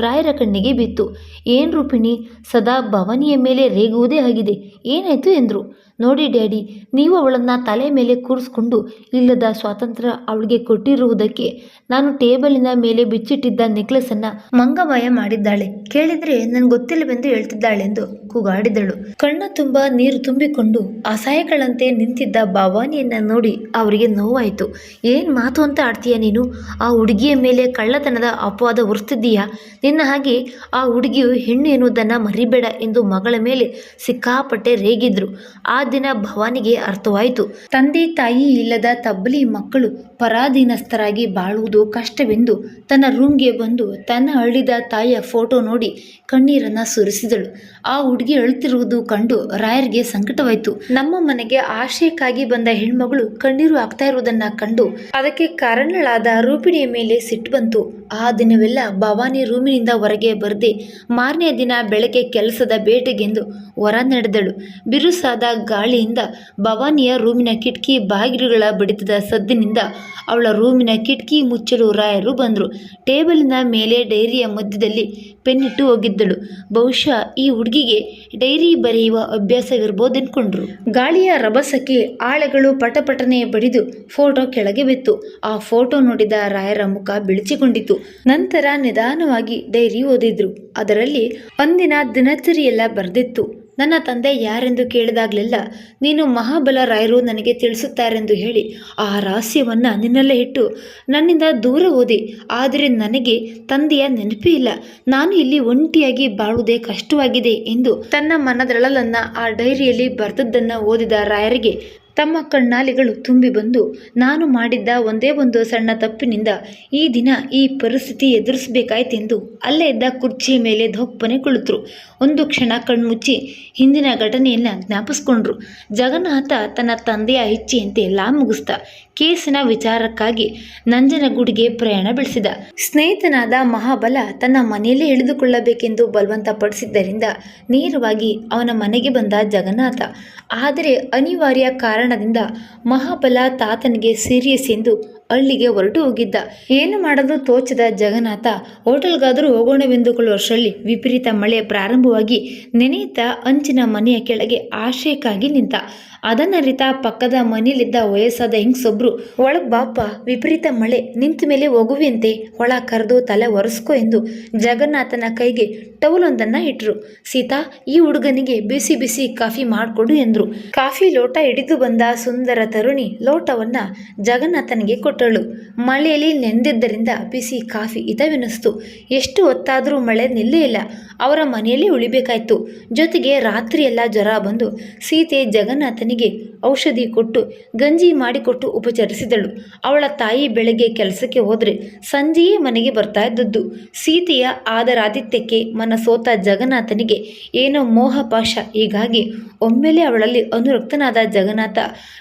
ರಾಯರ ಕಣ್ಣಿಗೆ ಬಿತ್ತು. ಏನು ರೂಪಿಣಿ, ಸದಾ ಭವಾನಿಯ ಮೇಲೆ ರೇಗುವುದೇ ಆಗಿದೆ. ಏನಾಯಿತು? ಎಂದರು. ನೋಡಿ ಡ್ಯಾಡಿ, ನೀವು ಅವಳನ್ನು ತಲೆ ಮೇಲೆ ಕೂರಿಸ್ಕೊಂಡು ಇಲ್ಲದ ಸ್ವಾತಂತ್ರ್ಯ ಅವಳಿಗೆ ಕೊಟ್ಟಿರುವುದಕ್ಕೆ ನಾನು ಟೇಬಲಿನ ಮೇಲೆ ಬಿಚ್ಚಿಟ್ಟಿದ್ದ ನೆಕ್ಲೆಸನ್ನು ಮಂಗಮಯ ಮಾಡಿದ್ದಾಳೆ. ಕೇಳಿದರೆ ನನಗೆ ಗೊತ್ತಿಲ್ಲವೆಂದು ಹೇಳ್ತಿದ್ದಾಳೆಂದು ಕೂಗಾಡಿದಳು. ಕಣ್ಣ ತುಂಬ ನೀರು ತುಂಬಿಕೊಂಡು ಅಸಹಾಯಗಳಂತೆ ನಿಂತಿದ್ದ ಭವಾನಿಯನ್ನ ನೋಡಿ ಅವರಿಗೆ ನೋವಾಯಿತು. ಏನು ಮಾತು ಅಂತ ಆಡ್ತೀಯ ನೀನು? ಆ ಹುಡುಗಿಯ ಮೇಲೆ ಕಳ್ಳತನದ ಅಪವಾದ ಹೊರಿಸ್ತಿದ್ದೀಯಾ? ನಿನ್ನ ಹಾಗೆ ಆ ಹುಡುಗಿಯು ಹೆಣ್ಣು ಎನ್ನುವುದನ್ನು ಮರಿಬೇಡ ಎಂದು ಮಗಳ ಮೇಲೆ ಸಿಕ್ಕಾಪಟ್ಟೆ ರೇಗಿದ್ರು. ಆ ದಿನ ಭವಾನಿಗೆ ಅರ್ಥವಾಯಿತು. ತಂದೆ ತಾಯಿ ಇಲ್ಲದ ತಬ್ಬಲಿ ಮಕ್ಕಳು ಪರಾಧೀನಸ್ಥರಾಗಿ ಬಾಳುವುದು ಕಷ್ಟವೆಂದು ತನ್ನ ರೂಮ್ಗೆ ಬಂದು ತನ್ನ ಅಳಿದ ತಾಯಿಯ ಫೋಟೋ ನೋಡಿ ಕಣ್ಣೀರನ್ನ ಸುರಿಸಿದಳು. ಆ ಹುಡುಗಿ ಅಳುತ್ತಿರುವುದು ಕಂಡು ರಾಯರ್ಗೆ ಸಂಕಟವಾಯಿತು. ನಮ್ಮ ಮನೆಗೆ ಆಶಯಕ್ಕಾಗಿ ಬಂದ ಹೆಣ್ಮಗಳು ಕಣ್ಣೀರು ಆಗ್ತಾ ಇರುವುದನ್ನು ಕಂಡು ಅದಕ್ಕೆ ಕಾರಣಳಾದ ರೂಪಿಣಿಯ ಮೇಲೆ ಸಿಟ್ಟು ಬಂತು. ಆ ದಿನವೆಲ್ಲ ಭವಾನಿ ರೂಮಿನಿಂದ ಹೊರಗೆ ಬರದೆ ಮಾರನೇ ದಿನ ಬೆಳಗ್ಗೆ ಕೆಲಸದ ಬೇಟೆಗೆಂದು ಹೊರ ನಡೆದಳು. ಬಿರುಸಾದ ಗಾಳಿಯಿಂದ ಭವಾನಿಯ ರೂಮಿನ ಕಿಟಕಿ ಬಾಗಿಲುಗಳ ಬಡಿತದ ಸದ್ದಿನಿಂದ ಅವಳ ರೂಮಿನ ಕಿಟಕಿ ಮುಚ್ಚಲು ರಾಯರು ಬಂದರು. ಟೇಬಲಿನ ಮೇಲೆ ಡೈರಿಯ ಮಧ್ಯದಲ್ಲಿ ಪೆನ್ನಿಟ್ಟು ಹೋಗಿದ್ದಳು. ಬಹುಶಃ ಈ ಹುಡುಗಿಗೆ ಡೈರಿ ಬರೆಯುವ ಅಭ್ಯಾಸವಿರ್ಬೋದು ಅನ್ಕೊಂಡ್ರು ಗಾಳಿಯ ರಭಸಕ್ಕೆ ಆಳೆಗಳು ಪಟಪಟನೆ ಬಡಿದು ಫೋಟೋ ಕೆಳಗೆ ಬಿತ್ತು. ಆ ಫೋಟೋ ನೋಡಿದ ರಾಯರ ಮುಖ ಬಿಳಿಚಿಕೊಂಡಿತು ನಂತರ ನಿಧಾನವಾಗಿ ಡೈರಿ ಓದಿದ್ರು. ಅದರಲ್ಲಿ ಅಂದಿನ ದಿನಚರಿಯೆಲ್ಲ ಬರೆದಿತ್ತು. ನನ್ನ ತಂದೆ ಯಾರೆಂದು ಕೇಳಿದಾಗಲೆಲ್ಲ ನೀನು ಮಹಾಬಲ ರಾಯರು ನನಗೆ ತಿಳಿಸುತ್ತಾರೆಂದು ಹೇಳಿ ಆ ರಹಸ್ಯವನ್ನು ನಿನ್ನಲ್ಲೇ ಇಟ್ಟು ನನ್ನಿಂದ ದೂರ ಓದಿ. ಆದರೆ ನನಗೆ ತಂದೆಯ ನೆನಪೇ ಇಲ್ಲ. ನಾನು ಇಲ್ಲಿ ಒಂಟಿಯಾಗಿ ಬಾಳುವುದೇ ಕಷ್ಟವಾಗಿದೆ ಎಂದು ತನ್ನ ಮನದಳಲನ್ನು ಆ ಡೈರಿಯಲ್ಲಿ ಬರೆದದ್ದನ್ನು ಓದಿದ ರಾಯರಿಗೆ ತಮ್ಮ ಕಣ್ಣಾಲಿಗಳು ತುಂಬಿ ಬಂದು, ನಾನು ಮಾಡಿದ್ದ ಒಂದೇ ಒಂದು ಸಣ್ಣ ತಪ್ಪಿನಿಂದ ಈ ದಿನ ಈ ಪರಿಸ್ಥಿತಿ ಎದುರಿಸಬೇಕಾಯ್ತೆಂದು ಅಲ್ಲೇ ಇದ್ದ ಕುರ್ಚಿಯ ಮೇಲೆ ಧೊಪ್ಪನೆ ಕುಳಿತರು. ಒಂದು ಕ್ಷಣ ಕಣ್ಮುಚ್ಚಿ ಹಿಂದಿನ ಘಟನೆಯನ್ನು ಜ್ಞಾಪಿಸ್ಕೊಂಡ್ರು. ಜಗನ್ನಾಥ ತನ್ನ ತಂದೆಯ ಇಚ್ಛೆಯಂತೆ ಲಾ ಮುಗುಸ್ತ ಕೇಸಿನ ವಿಚಾರಕ್ಕಾಗಿ ನಂಜನಗೂಡಿಗೆ ಪ್ರಯಾಣ ಬೆಳೆಸಿದ. ಸ್ನೇಹಿತನಾದ ಮಹಾಬಲ ತನ್ನ ಮನೆಯಲ್ಲೇ ಇಳಿದುಕೊಳ್ಳಬೇಕೆಂದು ಬಲವಂತಪಡಿಸಿದ್ದರಿಂದ ನೇರವಾಗಿ ಅವನ ಮನೆಗೆ ಬಂದ ಜಗನ್ನಾಥ. ಆದರೆ ಅನಿವಾರ್ಯ ಕಾರಣದಿಂದ ಮಹಾಬಲ ತಾತನಿಗೆ ಸೀರಿಯಸ್ ಎಂದು ಹಳ್ಳಿಗೆ ಹೊರಟು ಹೋಗಿದ್ದ. ಏನು ಮಾಡಲು ತೋಚದ ಜಗನ್ನಾಥ, ಹೋಟೆಲ್ಗಾದರೂ ಹೋಗೋಣವೆಂದುಕೊಳ್ಳುವಷ್ಟರಲ್ಲಿ ವಿಪರೀತ ಮಳೆ ಪ್ರಾರಂಭವಾಗಿ ನೆನೆಯುತ್ತಾ ಅಂಚಿನ ಮನೆಯ ಕೆಳಗೆ ಆಶ್ರಯಕ್ಕಾಗಿ ನಿಂತ. ಅದನ್ನರಿತ ಪಕ್ಕದ ಮನೆಯಲ್ಲಿದ್ದ ವಯಸ್ಸಾದ ಹಿಂಗ್ಸೊಬ್ರು, ಒಳಗ್ ಬಾಪ ವಿಪರೀತ ಮಳೆ, ನಿಂತ ಮೇಲೆ ಒಗುವಿಯಂತೆ ಒಳ ಕರೆದು ತಲೆ ಒರೆಸ್ಕೊ ಎಂದು ಜಗನ್ನಾಥನ ಕೈಗೆ ಟವಲೊಂದನ್ನ ಇಟ್ರು. ಸೀತಾ, ಈ ಹುಡುಗನಿಗೆ ಬಿಸಿ ಬಿಸಿ ಕಾಫಿ ಮಾಡಿಕೊಡು ಎಂದ್ರು. ಕಾಫಿ ಲೋಟ ಹಿಡಿದು ಬಂದ ಸುಂದರ ತರುಣಿ ಲೋಟವನ್ನ ಜಗನ್ನಾಥನಿಗೆ ಕೊಟ್ಟಳು. ಮಳೆಯಲ್ಲಿ ನೆಂದಿದ್ದರಿಂದ ಬಿಸಿ ಕಾಫಿ ಹಿತವೆನಿಸ್ತು ಎಷ್ಟು ಹೊತ್ತಾದರೂ ಮಳೆ ನಿಲ್ಲೇ ಇಲ್ಲ. ಅವರ ಮನೆಯಲ್ಲಿ ಉಳಿಬೇಕಾಯಿತು. ಜೊತೆಗೆ ರಾತ್ರಿಯೆಲ್ಲ ಜ್ವರ ಬಂದು ಸೀತೆ ಜಗನ್ನಾಥನಿಗೆ ಔಷಧಿ ಕೊಟ್ಟು, ಗಂಜಿ ಮಾಡಿಕೊಟ್ಟು ಉಪಚರಿಸಿದಳು. ಅವಳ ತಾಯಿ ಬೆಳಗ್ಗೆ ಕೆಲಸಕ್ಕೆ ಹೋದರೆ ಸಂಜೆಯೇ ಮನೆಗೆ ಬರ್ತಾ ಇದ್ದದ್ದು. ಸೀತೆಯ ಆದರಾದಿತ್ಯಕ್ಕೆ ಮನಸೋತ ಜಗನ್ನಾಥನಿಗೆ ಏನೋ ಮೋಹಪಾಶ ಹೀಗಾಗಿ ಒಮ್ಮೆಲೆ ಅವಳಲ್ಲಿ ಅನುರಕ್ತನಾದ ಜಗನ್ನಾಥ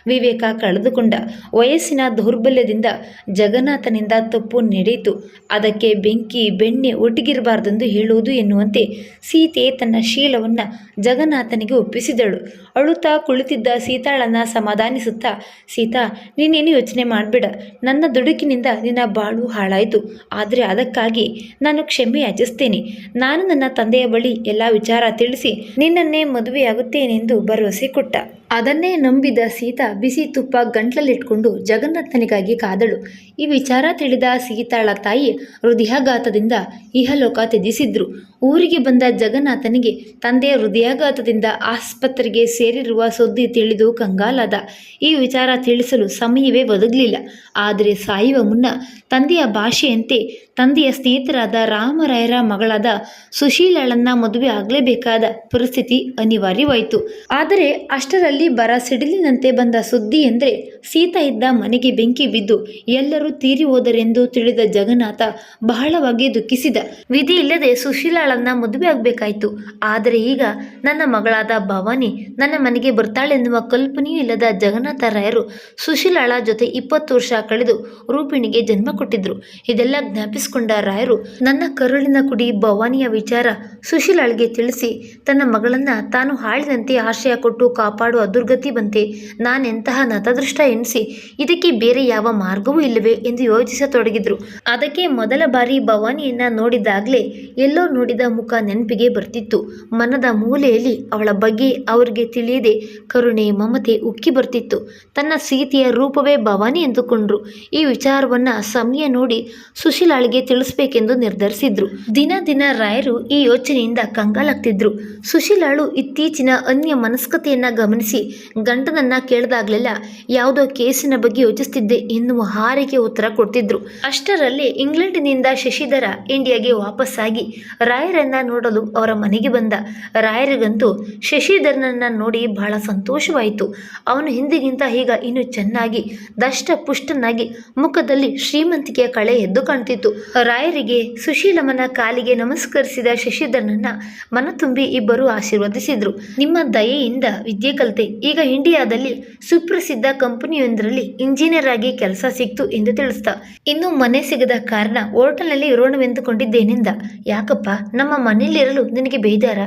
ವಿವೇಕ ಕಳೆದುಕೊಂಡ. ವಯಸ್ಸಿನ ದೌರ್ಬಲ್ಯದಿಂದ ಜಗನ್ನಾಥನಿಂದ ತಪ್ಪು ನಡೆಯಿತು. ಅದಕ್ಕೆ ಬೆಂಕಿ, ಬೆಣ್ಣೆ ಒಟ್ಟಿಗಿರಬಾರ್ದೆಂದು ಹೇಳುವುದು ಎನ್ನುವಂತೆ ಸೀತೆ ತನ್ನ ಶೀಲವನ್ನು ಜಗನ್ನಾಥನಿಗೆ ಒಪ್ಪಿಸಿದಳು. ಅಳುತ್ತಾ ಕುಳಿತಿದ್ದ ಸೀತಾಳನ್ನ ಸಮಾಧಾನಿಸುತ್ತಾ, ಸೀತಾ, ನೀನೇನು ಯೋಚನೆ ಮಾಡಬೇಡ. ನನ್ನ ದುಡುಕಿನಿಂದ ನಿನ್ನ ಬಾಳು ಹಾಳಾಯಿತು. ಆದರೆ ಅದಕ್ಕಾಗಿ ನಾನು ಕ್ಷಮೆ ಯಾಚಿಸ್ತೇನೆ. ನಾನು ನನ್ನ ತಂದೆಯ ಬಳಿ ಎಲ್ಲ ವಿಚಾರ ತಿಳಿಸಿ ನಿನ್ನನ್ನೇ ಮದುವೆಯಾಗುತ್ತೇನೆಂದು ಭರವಸೆ ಕೊಟ್ಟ. ಅದನ್ನೇ ನಂಬಿದ ಸೀತಾ ಬಿಸಿ ತುಪ್ಪ ಗಂಟ್ಲಲ್ಲಿಟ್ಕೊಂಡು ಜಗನ್ನಾಥನಿಗಾಗಿ ಕಾದಳು. ಈ ವಿಚಾರ ತಿಳಿದ ಸೀತಾಳ ತಾಯಿ ಹೃದಯಾಘಾತದಿಂದ ಇಹಲೋಕ ತ್ಯಜಿಸಿದ್ರು. ಊರಿಗೆ ಬಂದ ಜಗನ್ನಾಥನಿಗೆ ತಂದೆಯ ಹೃದಯಾಘಾತದಿಂದ ಆಸ್ಪತ್ರೆಗೆ ಸೇರಿರುವ ಸುದ್ದಿ ತಿಳಿದು ಕಂಗಾಲಾದ. ಈ ವಿಚಾರ ತಿಳಿಸಲು ಸಮಯವೇ ಒದಗಲಿಲ್ಲ. ಆದರೆ ಸಾಯುವ ಮುನ್ನ ತಂದೆಯ ಭಾಷೆಯಂತೆ ತಂದೆಯ ಸ್ನೇಹಿತರಾದ ರಾಮರಾಯರ ಮಗಳಾದ ಸುಶೀಲಳನ್ನ ಮದುವೆ ಆಗಲೇಬೇಕಾದ ಪರಿಸ್ಥಿತಿ ಅನಿವಾರ್ಯವಾಯಿತು. ಆದರೆ ಅಷ್ಟರಲ್ಲಿ ಬರ ಸಿಡಿಲಿನಂತೆ ಬಂದ ಸುದ್ದಿ ಎಂದರೆ ಸೀತಾ ಇದ್ದ ಮನೆಗೆ ಬೆಂಕಿ ಬಿದ್ದು ಎಲ್ಲರೂ ತೀರಿ ಹೋದರೆಂದು ತಿಳಿದ ಜಗನ್ನಾಥ ಬಹಳವಾಗಿ ದುಃಖಿಸಿದ. ವಿಧಿ ಇಲ್ಲದೆ ಸುಶೀಲಾಳನ್ನ ಮದುವೆ ಆಗಬೇಕಾಯಿತು. ಆದರೆ ಈಗ ನನ್ನ ಮಗಳಾದ ಭವಾನಿ ನನ್ನ ಮನೆಗೆ ಬರ್ತಾಳೆನ್ನುವ ಕಲ್ಪನೆಯೂ ಇಲ್ಲದ ಜಗನ್ನಾಥ ರಾಯರು ಸುಶೀಲಾಳ ಜೊತೆ ಇಪ್ಪತ್ತು ವರ್ಷ ಕಳೆದು ರೂಪಿಣಿಗೆ ಜನ್ಮ ಕೊಟ್ಟಿದ್ರು. ಇದೆಲ್ಲ ಜ್ಞಾಪಿಸಿಕೊಂಡ ರಾಯರು, ನನ್ನ ಕರುಳಿನ ಕುಡಿ ಭವಾನಿಯ ವಿಚಾರ ಸುಶೀಲಾಳ್ಗೆ ತಿಳಿಸಿ. ತನ್ನ ಮಗಳನ್ನ ತಾನು ಹಾಳಿದಂತೆ ಆಶ್ರಯ ಕೊಟ್ಟು ಕಾಪಾಡುವ ದುರ್ಗತಿ ಬಂತೆ ನಾನೆಂತಹ ನತದೃಷ್ಟ ಎನಿಸಿ ಇದಕ್ಕೆ ಬೇರೆ ಯಾವ ಮಾರ್ಗವೂ ಇಲ್ಲವೇ? ಎಂದು ಯೋಚಿಸತೊಡಗಿದ್ರು. ಅದಕ್ಕೆ ಮೊದಲ ಬಾರಿ ಭವಾನಿಯನ್ನ ನೋಡಿದಾಗಲೇ ಎಲ್ಲೋ ನೋಡಿದ ಮುಖ ನೆನಪಿಗೆ ಬರ್ತಿತ್ತು. ಮನದ ಮೂಲೆಯಲ್ಲಿ ಅವಳ ಬಗ್ಗೆ ಅವರಿಗೆ ತಿಳಿಯದೆ ಕರುಣೆ, ಮಮತೆ ಉಕ್ಕಿ ಬರ್ತಿತ್ತು. ತನ್ನ ಸೀತೆಯ ರೂಪವೇ ಭವಾನಿ ಎಂದುಕೊಂಡ್ರು. ಈ ವಿಚಾರವನ್ನ ಸಮಯ ನೋಡಿ ಸುಶೀಲಾಳಿಗೆ ತಿಳಿಸ್ಬೇಕೆಂದು ನಿರ್ಧರಿಸಿದ್ರು. ದಿನ ದಿನ ರಾಯರು ಈ ಯೋಚನೆಯಿಂದ ಕಂಗಾಲಾಗ್ತಿದ್ರು. ಸುಶೀಲಾಳು ಇತ್ತೀಚಿನ ಅನ್ಯ ಮನಸ್ಕತೆಯನ್ನ ಗಮನಿಸಿ ಗಂಟನನ್ನ ಕೇಳಿದಾಗ್ಲೆಲ್ಲ ಯಾವುದೋ ಕೇಸಿನ ಬಗ್ಗೆ ಯೋಚಿಸ್ತಿದ್ದೆ ಎನ್ನುವ ಹಾರಿಗೆ ಉತ್ತರ ಕೊಡ್ತಿದ್ರು. ಅಷ್ಟರಲ್ಲಿ ಇಂಗ್ಲೆಂಡಿನಿಂದ ಶಶಿಧರ ಇಂಡಿಯಾಗೆ ವಾಪಸ್ಸಾಗಿ ರಾಯರನ್ನ ನೋಡಲು ಅವರ ಮನೆಗೆ ಬಂದ. ರಾಯರಿಗಂತೂ ಶಶಿಧರನನ್ನ ನೋಡಿ ಬಹಳ ಸಂತೋಷವಾಯಿತು. ಅವನು ಹಿಂದಿಗಿಂತ ಈಗ ಇನ್ನು ಚೆನ್ನಾಗಿ ದಷ್ಟ ಪುಷ್ಟನಾಗಿ ಮುಖದಲ್ಲಿ ಶ್ರೀಮಂತಿಕೆಯ ಕಳೆ ಎದ್ದು ಕಾಣ್ತಿತ್ತು. ರಾಯರಿಗೆ ಸುಶೀಲಮ್ಮನ ಕಾಲಿಗೆ ನಮಸ್ಕರಿಸಿದ ಶಶಿಧರನನ್ನ ಮನ ತುಂಬಿ ಇಬ್ಬರು ಆಶೀರ್ವದಿಸಿದ್ರು. ನಿಮ್ಮ ದಯೆಯಿಂದ ವಿದ್ಯೆ ಕಲಿತೆ ಈಗ ಇಂಡಿಯಾದಲ್ಲಿ ಸುಪ್ರಸಿದ್ಧ ಕಂಪನಿಯೊಂದರಲ್ಲಿ ಇಂಜಿನಿಯರ್ ಆಗಿ ಕೆಲಸ ಸಿಕ್ತು ಎಂದು ತಿಳಿಸ್ತಾ. ಇನ್ನು ಮನೆ ಸಿಗದ ಕಾರಣ ಹೋಟೆಲ್ನಲ್ಲಿ ಇರೋಣವೆಂದುಕೊಂಡಿದ್ದೇನೆಂದ. ಯಾಕಪ್ಪ, ನಮ್ಮ ಮನೆಯಲ್ಲಿರಲು ನಿನಗೆ ಬೇಜಾರ?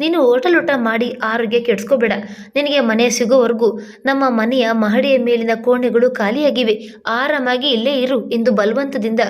ನೀನು ಹೋಟೆಲ್ ಊಟ ಮಾಡಿ ಆರೋಗ್ಯ ಕೆಡಿಸ್ಕೋಬೇಡ. ನಿನಗೆ ಮನೆ ಸಿಗೋವರೆಗೂ ನಮ್ಮ ಮನೆಯ ಮಹಡಿಯ ಮೇಲಿನ ಕೋಣೆಗಳು ಖಾಲಿಯಾಗಿವೆ. ಆರಾಮಾಗಿ ಇಲ್ಲೇ ಇರು ಎಂದು ಬಲವಂತದಿಂದ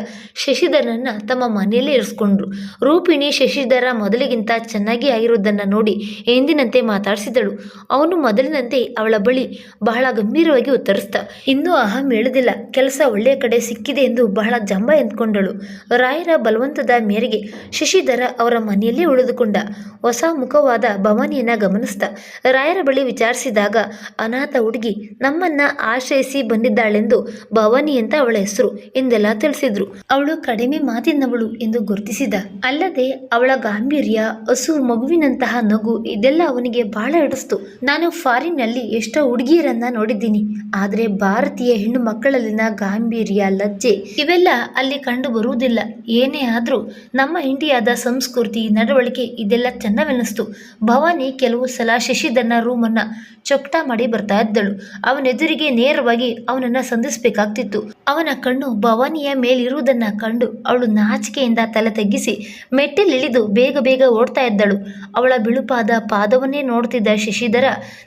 ಶಶಿಧರನನ್ನ ತಮ್ಮ ಮನೆಯಲ್ಲೇ ಇರಿಸ್ಕೊಂಡ್ರು. ರೂಪಿಣಿ ಶಶಿಧರ ಮೊದಲಿಗಿಂತ ಚೆನ್ನಾಗಿ ಆಗಿರುವುದನ್ನು ನೋಡಿ ಎಂದಿನಂತೆ ಮಾತಾಡಿಸಿದಳು. ಅವನು ಮೊದಲಿನಂತೆ ಅವಳ ಬಳಿ ಬಹಳ ಗಂಭೀರವಾಗಿ ಉತ್ತರಿಸ್ದ. ಇನ್ನೂ ಅಹಂ ಹೇಳುದಿಲ್ಲ. ಕೆಲಸ ಒಳ್ಳೆಯ ಕಡೆ ಸಿಕ್ಕಿದೆ ಎಂದು ಬಹಳ ಜಂಬ ಎಂದ್ಕೊಂಡಳು ರಾಯರ ಬಲವಂತದ ಮೇರೆಗೆ ಶಶಿಧರ ಅವರ ಮನೆಯಲ್ಲೇ ಉಳಿದುಕೊಂಡ. ಹೊಸ ಮುಖವಾದ ಭವಾನಿಯನ್ನ ಗಮನಿಸ್ದ. ರಾಯರ ಬಳಿ ವಿಚಾರಿಸಿದಾಗ ಅನಾಥ ಹುಡುಗಿ ನಮ್ಮನ್ನ ಆಶ್ರಯಿಸಿ ಬಂದಿದ್ದಾಳೆಂದು ಭವಾನಿ ಅಂತ ಅವಳ ಹೆಸರು ಎಂದೆಲ್ಲ ತಿಳಿಸಿದ್ರು. ಅವಳು ಕಡಿಮೆ ಮಾತಿನವಳು ಎಂದು ಗುರುತಿಸಿದ. ಅಲ್ಲದೆ ಅವಳ ಗಾಂಭೀರ್ಯ, ಹಸು ಮಗುವಿನಂತಹ ನಗು ಇದೆಲ್ಲ ಅವನಿಗೆ ಬಹಳ ಹಿಡಿಸ್ತು. ನಾನು ಫಾರಿನ್ನಲ್ಲಿ ಎಷ್ಟೋ ಹುಡುಗಿಯರನ್ನ ನೋಡಿದ್ದೀನಿ. ಆದರೆ ಭಾರತೀಯ ಹೆಣ್ಣು ಮಕ್ಕಳಲ್ಲಿನ ಗಾಂಭೀರ್ಯ, ಲಜ್ಜೆ ಇವೆಲ್ಲ ಅಲ್ಲಿ ಕಂಡು ಬರುವುದಿಲ್ಲ. ಏನೇ ಆದರೂ ನಮ್ಮ ಇಂಡಿಯಾದ ಸಂಸ್ಕೃತಿ, ನಡವಳಿಕೆ ಇದೆಲ್ಲ ಚೆನ್ನವೆನಿಸ್ತು. ಭವಾನಿ ಕೆಲವು ಸಲ ಶಶಿಧನ ರೂಮನ್ನ ಚೊಕ್ಟ ಮಾಡಿ ಬರ್ತಾ ಇದ್ದಳು. ಅವನೆದುರಿಗೆ ನೇರವಾಗಿ ಅವನನ್ನ ಸಂಧಿಸಬೇಕಾಗ್ತಿತ್ತು. ಅವನ ಕಣ್ಣು ಭವಾನಿಯ ಮೇಲಿರುವುದನ್ನ ಕಂಡು ಅವಳು ನಾಚಿಕೆಯಿಂದ ತಲೆ ತಗ್ಗಿಸಿ ಮೆಟ್ಟಿಲಿಳಿದು ಬೇಗ ಬೇಗ ಓಡ್ತಾ ಇದ್ದಳು. ಅವಳ ಬಿಳುಪಾದ ಪಾದವನ್ನೇ ನೋಡ್ತಿದ್ದ ಶಶಿಧರ,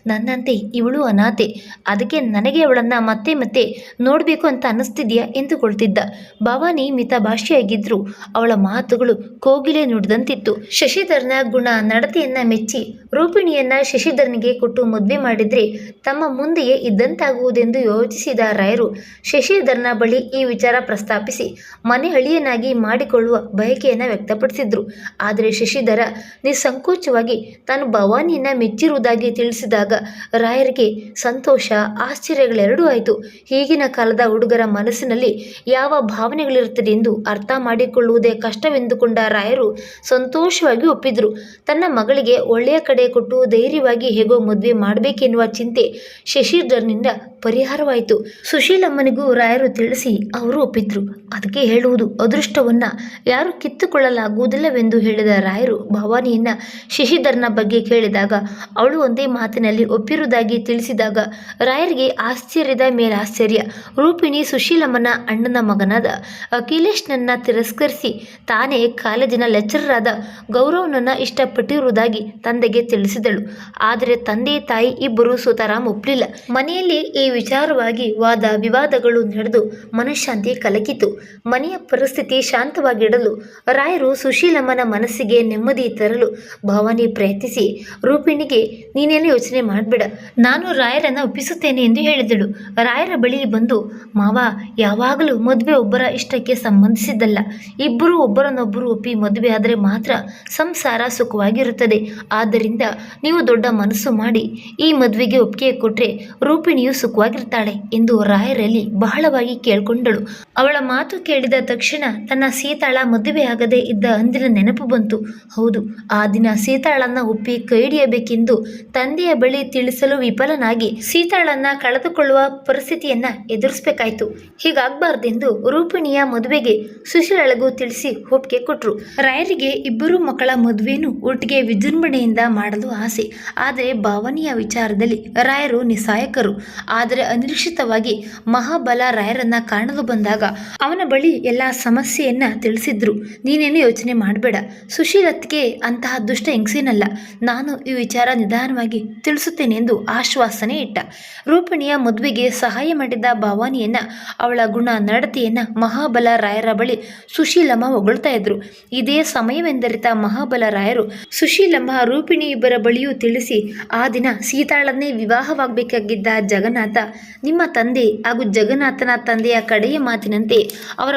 ನನ್ನಂತೆ, ಇವಳು ಅನಾಥೆ ಅದಕ್ಕೆ ನನಗೆ ಅವಳನ್ನ ಮತ್ತೆ ಮತ್ತೆ ನೋಡಬೇಕು ಅಂತ ಅನ್ನಿಸ್ತಿದ್ಯಾ? ಎಂದುಕೊಳ್ತಿದ್ದ. ಭವಾನಿ ಮಿತ ಭಾಷೆಯಾಗಿದ್ರು ಅವಳ ಮಾತುಗಳು ಕೋಗಿಲೆ ನುಡಿದಂತಿತ್ತು. ಶಶಿಧರನ ಗುಣ ನಡತೆಯನ್ನ ಮೆಚ್ಚಿ ರೂಪಿಣಿಯನ್ನ ಶಶಿಧರನಿಗೆ ಕೊಟ್ಟು ಮದುವೆ ಮಾಡಿದ್ರೆ ತಮ್ಮ ಮುಂದೆಯೇ ಇದ್ದಂತಾಗುವುದೆಂದು ಯೋಚಿಸಿದ ರಾಯರು ಶಶಿಧರನ ಬಳಿ ಈ ವಿಚಾರ ಪ್ರಸ್ತಾಪಿಸಿ, ಮನೆ ಹಳಿಯನಾಗಿ ಮಾಡಿಕೊಳ್ಳುವ ಬಯಕೆಯನ್ನು ವ್ಯಕ್ತಪಡಿಸಿದ್ರು. ಆದರೆ ಶಶಿಧರ ನಿಸ್ಸಂಕೋಚವಾಗಿ ತಾನು ಭವಾನಿಯನ್ನು ಮೆಚ್ಚಿರುವುದಾಗಿ ತಿಳಿಸಿದಾಗ ರಾಯರಿಗೆ ಸಂತೋಷ, ಆಶ್ಚರ್ಯಗಳೆರಡೂ ಆಯಿತು. ಈಗಿನ ಕಾಲದ ಹುಡುಗರ ಮನಸ್ಸಿನಲ್ಲಿ ಯಾವ ಭಾವನೆಗಳಿರುತ್ತದೆ ಎಂದು ಅರ್ಥ ಮಾಡಿಕೊಳ್ಳುವುದೇ ಕಷ್ಟವೆಂದುಕೊಂಡ ರಾಯರು ಸಂತೋಷವಾಗಿ ಒಪ್ಪಿದ್ರು. ತನ್ನ ಮಗಳಿಗೆ ಒಳ್ಳೆಯ ಕಡೆ ಕೊಟ್ಟು ಧೈರ್ಯವಾಗಿ ಹೇಗೋ ಮದುವೆ ಮಾಡಬೇಕೆನ್ನುವ ಚಿಂತೆ ಶಶಿಧರ್ನಿಂದ ಪರಿಹಾರವಾಯಿತು. ಸುಶೀಲಮ್ಮನಿಗೂ ರಾಯರು ತಿಳಿಸಿ ಅವರು ಒಪ್ಪಿದ್ರು. ಅದಕ್ಕೆ ಹೇಳುವುದು ಅದೃಷ್ಟವನ್ನ ಯಾರು ಕಿತ್ತುಕೊಳ್ಳಲಾಗುವುದಿಲ್ಲವೆಂದು ಹೇಳಿದ ರಾಯರು ಭವಾನಿಯನ್ನ ಶಶಿಧರ್ನ ಬಗ್ಗೆ ಕೇಳಿದಾಗ ಅವಳು ಒಂದೇ ಮಾತಿನಲ್ಲಿ ಒಪ್ಪಿರುವುದಾಗಿ ತಿಳಿಸಿದಾಗ ರಾಯರಿಗೆ ಆಶ್ಚರ್ಯದ ಮೇಲೆ ಆಶ್ಚರ್ಯ ರೂಪಿಣಿ ಸುಶೀಲಮ್ಮನ ಅಣ್ಣನ ಮಗನಾದ ಅಖಿಲೇಶ್ನನ್ನ ತಿರಸ್ಕರಿಸಿ ತಾನೇ ಕಾಲೇಜಿನ ಲೆಕ್ಚರರಾದ ಗೌರವ್ನನ್ನ ಇಷ್ಟಪಟ್ಟಿರುವುದಾಗಿ ತಂದೆಗೆ ತಿಳಿಸಿದಳು. ಆದರೆ ತಂದೆ ತಾಯಿ ಇಬ್ಬರು ಸುತಾರಾಮ್ ಒಪ್ಪಲಿಲ್ಲ ಮನೆಯಲ್ಲಿ ಈ ವಿಚಾರವಾಗಿ ವಾದ ವಿವಾದಗಳು ನಡೆದು ಮನಃಶಾಂತಿ ಕಲಕಿತು. ಮನೆಯ ಪರಿಸ್ಥಿತಿ ಶಾಂತವಾಗಿಡಲು ರಾಯರು ಸುಶೀಲಮ್ಮನ ಮನಸ್ಸಿಗೆ ನೆಮ್ಮದಿ ತರಲು ಭವಾನಿ ಪ್ರಯತ್ನಿಸಿ, ರೂಪಿಣಿಗೆ ನೀನೇನು ಯೋಚನೆ ಮಾಡಬೇಡ, ನಾನು ರಾಯರನ್ನ ಒಪ್ಪಿಸುತ್ತೇನೆ ಎಂದು ಹೇಳಿದಳು. ರಾಯರ ಬಳಿ ಬಂದು, ಮಾವ, ಯಾವಾಗಲೂ ಮದುವೆ ಒಬ್ಬರ ಇಷ್ಟಕ್ಕೆ ಸಂಬಂಧಿಸಿದ್ದಲ್ಲ. ಇಬ್ಬರು ಒಬ್ಬರನ್ನೊಬ್ಬರು ಒಪ್ಪಿ ಮದುವೆ ಆದರೆ ಮಾತ್ರ ಸಂಸಾರ ಸುಖವಾಗಿರುತ್ತದೆ. ಆದ್ದರಿಂದ ನೀವು ದೊಡ್ಡ ಮನಸ್ಸು ಮಾಡಿ, ಈ ಮದುವೆಗೆ ಒಪ್ಪಿಗೆ ಕೊಟ್ಟರೆ ರೂಪಿಣಿಯು ಸುಖವಾಗಿರ್ತಾಳೆ ಎಂದು ರಾಯರಲ್ಲಿ ಬಹಳವಾಗಿ ಕೇಳಿಕೊಂಡಳು. ಅವಳ ಮಾತು ಕೇಳಿದ ತಕ್ಷಣ ತನ್ನ ಸೀತಾಳ ಮದುವೆಯಾಗದೇ ಇದ್ದ ಅಂದಿನ ನೆನಪು ಬಂತು. ಹೌದು, ಆ ದಿನ ಸೀತಾಳನ್ನ ಒಪ್ಪಿ ಕೈ ಹಿಡಿಯಬೇಕೆಂದು ತಂದೆಯ ಬಳಿ ತಿಳಿಸಲು ವಿಫಲನಾಗಿ ಸೀತಾಳನ್ನ ಕಳೆದುಕೊಳ್ಳುವ ಪರಿಸ್ಥಿತಿಯನ್ನ ಎದುರಿಸಬೇಕಾಯ್ತು. ಹೀಗಾಗಬಾರ್ದೆಂದು ರೂಪಿಣಿಯ ಮದುವೆಗೆ ಸುಶೀಲಳಗೂ ತಿಳಿಸಿ ಒಪ್ಪಿಗೆ ಕೊಟ್ರು. ರಾಯರಿಗೆ ಇಬ್ಬರು ಮಕ್ಕಳ ಮದುವೆಯನ್ನು ಒಟ್ಟಿಗೆ ವಿಜೃಂಭಣೆಯಿಂದ ಮಾಡಲು ಆಸೆ. ಆದರೆ ಭಾವನೆಯ ವಿಚಾರದಲ್ಲಿ ರಾಯರು ನಿಸಾಯಕರು ಆದರೆ ಅನಿರೀಕ್ಷಿತವಾಗಿ ಮಹಾಬಲ ರಾಯರನ್ನ ಕಾಣಲು ಬಂದಾಗ ಅವನ ಬಳಿ ಎಲ್ಲ ಸಮಸ್ಯೆಯನ್ನ ತಿಳಿಸಿದ್ರು. ನೀನೇನು ಯೋಚನೆ ಮಾಡಬೇಡ. ಸುಶೀಲತ್ಗೆ ಅಂತಹ ದುಷ್ಟ ಹೆಂಗ್ಸೇನಲ್ಲ. ನಾನು ಈ ವಿಚಾರ ನಿಧಾನವಾಗಿ ತಿಳಿಸುತ್ತೇನೆ ಎಂದು ಆಶ್ವಾಸನೆ ಇಟ್ಟ. ರೂಪಿಣಿಯ ಮದುವೆಗೆ ಸಹಾಯ ಮಾಡಿದ ಭವಾನಿಯನ್ನು ಅವಳ ಗುಣ ನಡತೆಯನ್ನು ಮಹಾಬಲ ರಾಯರ ಬಳಿ ಸುಶೀಲಮ್ಮ ಹೊಗಳ್ತಾ ಇದ್ರು. ಇದೇ ಸಮಯವೆಂದರಿತ ಮಹಾಬಲ ರಾಯರು ಸುಶೀಲಮ್ಮ ರೂಪಿಣಿ ಇಬ್ಬರ ಬಳಿಯೂ ತಿಳಿಸಿ, ಆ ದಿನ ಸೀತಾಳನ್ನೇ ವಿವಾಹವಾಗಬೇಕಾಗಿದ್ದ ಜಗನ್ನಾಥ ನಿಮ್ಮ ತಂದೆ ಹಾಗೂ ಜಗನ್ನಾಥನ ತಂದೆಯ ಕಡೆಯ ಮಾತಿನಂತೆ ಅವರ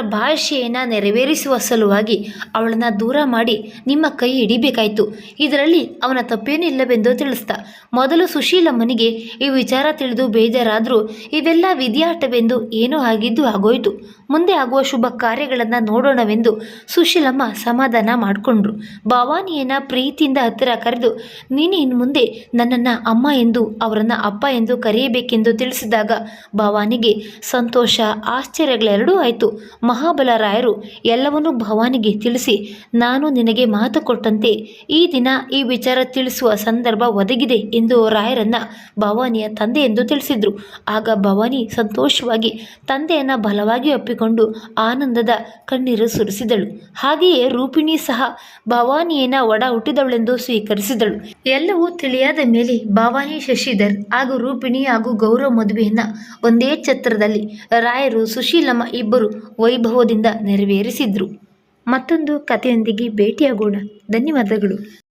ಭಾಷೆಯನ್ನು ನೆರವೇರಿಸುವ ಸಲುವಾಗಿ ಅವಳನ್ನ ದೂರ ಮಾಡಿ ನಿಮ್ಮ ಕೈ ಹಿಡಿಬೇಕಾಯಿತು. ಇದರಲ್ಲಿ ಅವನ ತಪ್ಪೇನಿಲ್ಲವೆಂದು ತಿಳಿಸ್ತಾ ಮೊದಲು ಸುಶೀಲಮ್ಮನಿಗೆ ಈ ವಿಚಾರ ತಿಳಿದು ಬೇಜಾರಾದರೂ ಇವೆಲ್ಲ ವಿಧಿಯಾಟವೆಂದು ಏನೋ ಆಗಿದ್ದು ಆಗೋಯ್ತು. ಮುಂದೆ ಆಗುವ ಶುಭ ಕಾರ್ಯಗಳನ್ನು ನೋಡೋಣವೆಂದು ಸುಶೀಲಮ್ಮ ಸಮಾಧಾನ ಮಾಡಿಕೊಂಡ್ರು. ಭವಾನಿಯನ್ನು ಪ್ರೀತಿಯಿಂದ ಹತ್ತಿರ ಕರೆದು, ನೀನು ಇನ್ನು ಮುಂದೆ ನನ್ನನ್ನು ಅಮ್ಮ ಎಂದು, ಅವರನ್ನು ಅಪ್ಪ ಎಂದು ಕರೆಯಬೇಕೆಂದು ತಿಳಿಸಿದಾಗ ಭವಾನಿಗೆ ಸಂತೋಷ, ಆಶ್ಚರ್ಯಗಳೆರಡೂ ಆಯಿತು. ಮಹಾಬಲರಾಯರು ಎಲ್ಲವನ್ನೂ ಭವಾನಿಗೆ ತಿಳಿಸಿ, ನಾನು ನಿನಗೆ ಮಾತು ಕೊಟ್ಟಂತೆ ಈ ದಿನ ಈ ವಿಚಾರ ತಿಳಿಸುವ ಸಂದರ್ಭ ಒದಗಿದೆ ಎಂದು ರಾಯರನ್ನ ಭವಾನಿಯ ತಂದೆ ಎಂದು ತಿಳಿಸಿದರು. ಆಗ ಭವಾನಿ ಸಂತೋಷವಾಗಿ, ತಂದೆಯನ್ನ ಬಲವಾಗಿ ಒಪ್ಪಿಕೊಂಡು ಆನಂದದ ಕಣ್ಣೀರು ಸುರಿಸಿದಳು. ಹಾಗೆಯೇ ರೂಪಿಣಿ ಸಹ ಭವಾನಿಯನ್ನ ಒಡ ಹುಟ್ಟಿದವಳೆಂದು ಸ್ವೀಕರಿಸಿದಳು. ಎಲ್ಲವೂ ತಿಳಿಯಾದ ಮೇಲೆ ಭವಾನಿ ಶಶಿಧರ್ ಹಾಗೂ ರೂಪಿಣಿ ಹಾಗೂ ಗೌರವ ಮದುವೆಯನ್ನ ಒಂದೇ ಛತ್ರದಲ್ಲಿ ರಾಯರು ಸುಶೀಲಮ್ಮ ಇಬ್ಬರು ವೈಭವದಿಂದ ನೆರವೇರಿಸಿದ್ರು. ಮತ್ತೊಂದು ಕಥೆಯೊಂದಿಗೆ ಭೇಟಿಯಾಗೋಣ. ಧನ್ಯವಾದಗಳು.